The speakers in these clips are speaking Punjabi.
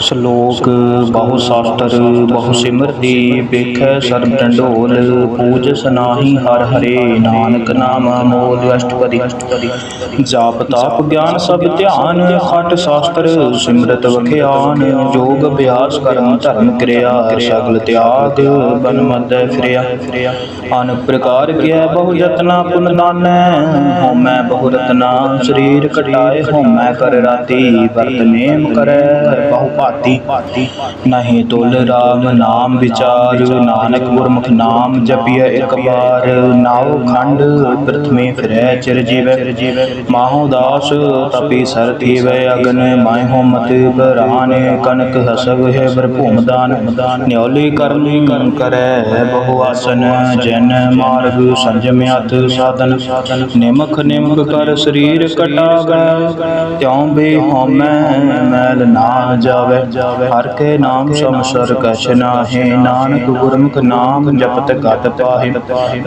ਸ਼ਲੋਕ, ਬਹੁ ਸ਼ਾਸਤਰ, ਬਹੁ ਸਿਮਰਤੀ, ਵੇਖੈ ਸਰਬ ਡੰਡੋਲ, ਪੂਜ ਸਨਾਹੀ ਹਰ ਹਰੇ, ਨਾਨਕ ਨਾਮ ਅਮੋਲ ਅਸ਼ਟਪਦੀ। ਜਾਪ ਤਾਪ ਗਿਆਨ ਸਭ ਧਿਆਨ, ਖਟ ਸ਼ਾਸਤਰ ਸਿਮਰਤ ਵਖਿਆਨ, ਜੋਗ ਅਭਿਆਸ ਕਰਮ ਧਰਮ ਕਿਰਿਆ, ਸਗਲ ਤਿਆਗ ਬਨ ਮਦੈ ਫਿਰਿਆ। ਅਨ ਪ੍ਰਕਾਰ ਕਿਆ ਬਹੁ ਯਤਨਾ ਪੁਨ ਨਾਨੈ ਹਉਮੈ ਬਹੁ ਰਤਨਾ, ਸਰੀਰ ਕਟਾਏ ਹਉਮੈ ਕਰ ਰਾਤੀ, ਵਰਤ ਨੇਮ ਕਰੈ, ਬਹੁ ਭਾਤੀ। ਨਹੀਂ ਤੁਲ ਰਾਮ ਨਾਮ ਵਿਚਾਰ, ਨਾਨਕ ਗੁਰਮੁਖ ਨਾਮ ਜਪਿਐ ਇੱਕ ਬਾਰ ਨਾਉ ਖੰਡ ਪ੍ਰਥਮੇ ਫਿਰੈ ਚਿਰ ਜੀਵੈ। ਮਾਹੋ ਦਾਸ ਤਪੀ ਸਰ ਥੀਵੈ, ਅਗਨ ਮਾਇ ਹੋ ਮਤ ਕਨਕ ਹਸਗ ਹੈ ਬਰ ਦਾਨ। ਨਿਉਲੀ ਕਰਮੀ ਕਰਮ ਕਰੈ ਬਹੁ ਆਸਨ, ਜਨ ਮਾਰਗ ਸੰਜਮਿਆਤ ਸਾਧਨ। ਨਿਮਖ ਨਿਮਖ ਕਰ ਸਰੀਰ ਕਟਾਵੈ, ਤਿਉ ਬੇ ਹਉਮੈ ਮੈਲ ਨਾ ਜਾਵੇ। ਹਰ ਕੇ ਨਾਮ ਸਮਸਰ ਕਛ ਨਾਹੀ। ਨਾਨਕ ਗੁਰਮੁਖ ਨਾਮ ਜਪਤ ਗਤ ਪਾਹੇ।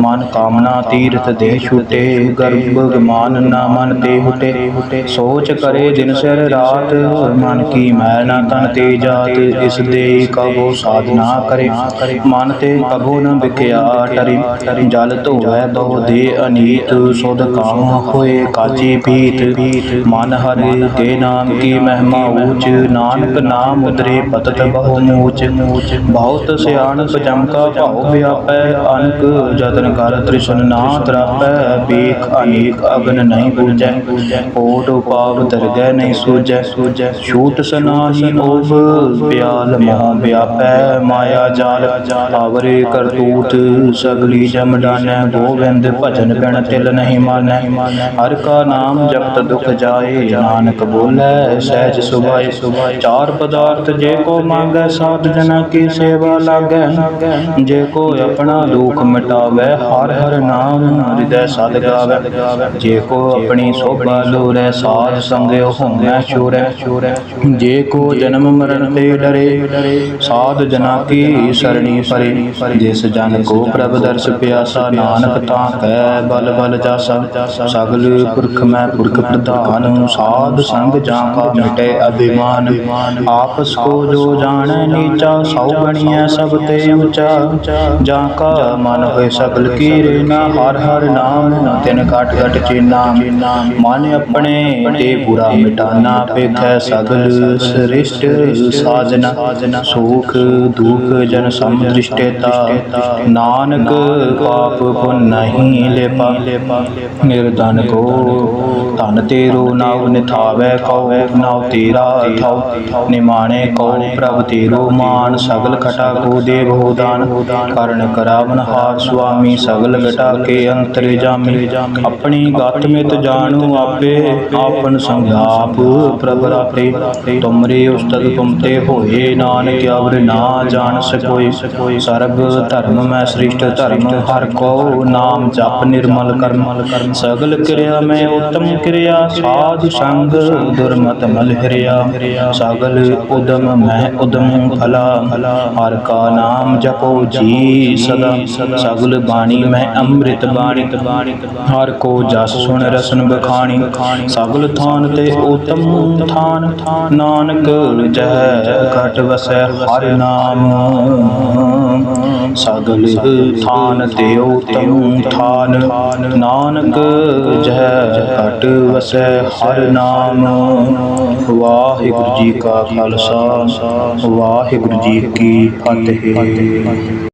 ਮਨ ਕਾਮਨਾ ਤੀਰਥ ਦੇ ਛੂਟੇ। ਗਰਭ ਗਮਾਨ ਨਾ ਮਨ ਤੇ ਹੁਟੇ। ਸੋਚ ਕਰੇ ਦਿਨ ਸਿਰ ਰਾਤ। ਮਨ ਕੀ ਮੈਲ ਨਾ ਤਨ ਤੇ ਜਾਤ। ਇਸ ਦੇ ਕਬੋ ਸਾਧਨਾ ਕਰੇ। ਮਨ ਤੇ ਕਬੋ ਨ ਵਿਖਿਆ। ਟਰੀ ਜਲ ਧੋਵੈ ਬਹੁ ਦੇ ਅਨੀਤ। ਸੁਧ ਕਾਮ ਹੋਏ ਕਾਚੀ ਪੀਤ। ਮਨ ਹਰਿ ਕੇ ਨਾਮ ਕੀ ਮਹਿਮਾ ਊਚ। ਨਾਨਕ ਨਾਮ ਉਤਰੇ ਪਤਤ ਬਹੁ ਮੂਚ, ਬਹੁਤ ਸਿਆਣਪ ਜਮਕਾ ਭਾਉ ਵਿਆਪੈ, ਅਨਕ ਜਤਨ ਕਰ ਤ੍ਰਿਸ਼ਨ ਨਾ ਤਰਾਪੈ ਵੇਖ ਅਨੇਕ ਅਗਨ ਨਹੀਂ ਬੂਝੈ ਓਟ ਉਪਾਵ ਦਰਗਹਿ ਨਹੀਂ ਸੂਝੈ, ਛੂਟ ਸਨਾਹੀ ਓਬ ਪਿਆਲ ਮੋਹ ਵਿਆਪੈ, ਮਾਇਆ ਜਾਲ ਆਵਰੇ ਕਰਤੂਤ, ਸਗਲੀ ਜਮ ਡਾਨੈ, ਗੋਵਿੰਦ ਭਜਨ ਬਿਨ ਤਿਲ ਨਹੀਂ ਮਾਨੈ, ਹਰ ਕਾ ਨਾਮ ਜਪਤ ਦੁਖ ਜਾਏ, ਨਾਨਕ ਬੋਲੇ, ਸਹਿਜ ਸੁਭਾਏ, ਚਾਰ ਪਦਾਰਥ ਜੇ ਕੋ ਮੰਗੈ, ਸਾਧ ਜਨਾ ਕੀ ਸੇਵਾ ਲਾਗੈ। ਜੇ ਕੋ ਆਪਣਾ ਦੁਖ ਮਿਟਾਵੇ, ਹਰ ਹਰ ਨਾਮ ਹਿਰਦੈ ਸਦ ਗਾਵੇ। ਜੇ ਕੋ ਆਪਣੀ ਸੋਭਾ ਲੋਰੈ ਸਾਧ ਸੰਗਿ ਹੋਮੈ ਚੂਰੈ ਜੇ ਕੋ ਜਨਮ ਮਰਨ ਤੇ ਡਰੇ, ਸਾਧ ਜਨਾ ਕੀ ਸਰਣੀ ਪਰੇ। ਜਿਸ ਜਨ ਕੋ ਪ੍ਰਭ ਦਰਸ ਪਿਆਸਾ, ਨਾਨਕ ਤਾਂ ਕੈ ਬਲ ਬਲ ਜਾਸਾ। ਸਗਲ ਪੁਰਖ ਮੈਂ ਪੁਰਖ ਪ੍ਰਧਾਨ, ਸਾਧ ਸੰਗ ਜਾਂ ਕਾ ਮਿਟੇ ਅਭਿਮਾਨ। ਆਪਸ ਕੋ ਜੋ ਜਾਣੈ ਨੀਚਾ, ਸౌ ਗਣੀਐ ਸਭ ਤੇ ਉੱਚਾ। ਜਾਂ ਕਾ ਮਨ ਹੋਏ ਸਗਲ ਕੀਰੇ, ਨਾ ਹਰ ਹਰ ਨਾਮ ਤਿਨ ਘਟ ਘਟ ਚੀਨਾ। ਮਨ ਆਪਣੇ ਤੇ ਬੁਰਾ ਮਿਟਾਨਾ ਪੇਖੈ ਸਗਲ ਸ੍ਰਿਸ਼ਟ ਸਾਜਨਾ। ਸੁਖ ਦੁਖ ਜਨ ਸਮ ਦ੍ਰਿਸ਼ਟੇਤਾ ਨਾਨਕ ਪਾਪ ਪੁਨ ਨਹੀਂ ਲੇਪਾ। ਨਿਰਧਨ ਕੋ ਤੇਰੂ ਨਾਉ ਨਿਥਾਵੈ ਕਉ, ਨਾਉ ਤੇਰਾ ਥਾਉ ਨਿਮਾਣੇ ਕਉ ਪ੍ਰਭ ਤੇਰੋ ਮਾਨ, ਸਗਲ ਖਟਾ ਕੋ ਦੇਵ ਹੋ ਦਾਨ। ਕਰਨ ਕਰਾਵਨ ਹਾਰ ਸੁਆਮੀ, ਸਗਲ ਘਟਾ ਕੇ ਅੰਤਰ ਜਾਮੀ। ਆਪਣੀ ਗਤ ਮਿਤ ਜਾਣੂ ਆਪੇ, ਆਪਨ ਸੰਗਾਪ ਪ੍ਰਭ ਰਾਤੇ ਤੁਮਰੇ ਉਸਤਤ ਤੁਮਤੇ ਹੋਏ, ਨਾਨਕ ਅਵਰ ਨਾ ਜਾਣ ਸਕੋਈ ਸਰਬ ਧਰਮ ਮੈਂ ਸ੍ਰਿਸ਼ਟ ਧਰਮ, ਹਰ ਕੋ ਨਾਮ ਜਪ ਨਿਰਮਲ ਕਰਮ। ਸਗਲ ਕਿਰਿਆ ਮੈਂ ਉਤਮ ਕਿਰਿਆ ਸਾਧ ਸੰਗ ਦੁਰਮਤ ਮਲ ਹਰਿਆ। ਸਗਲ ਉਦਮ ਮੈਂ ਉਦਮ ਫਲਾ ਹਰ ਕਾ ਨਾਮ ਜਪੋ ਜੀ ਸਦਾ। ਸਗਲ ਬਾਣੀ ਮੈਂ ਅੰਮ੍ਰਿਤ ਬਾਣੀ। ਹਰ ਕੋ ਜਸ ਸੁਣ ਰਸਨ ਬਖਾਣੀ। ਸਗਲ ਥਾਨ ਤੇ ਉਤਮ ਥਾਨ। ਨਾਨਕ ਜਹ ਘਟ ਵਸੈ ਹਰ ਨਾਮ। ਸਗਲ ਥਾਨ ਤੇ ਉਤਮ ਥਾਨ। ਨਾਨਕ ਜਹ ਘਟ ਵਸੈ ਹਰ ਨਾਮ। ਵਾਹਿਗੁਰੂ ਜੀ ਕਾ ਖਾਲਸਾ। ਵਾਹਿਗੁਰੂ ਜੀ ਕੀ ਫਤਿਹ।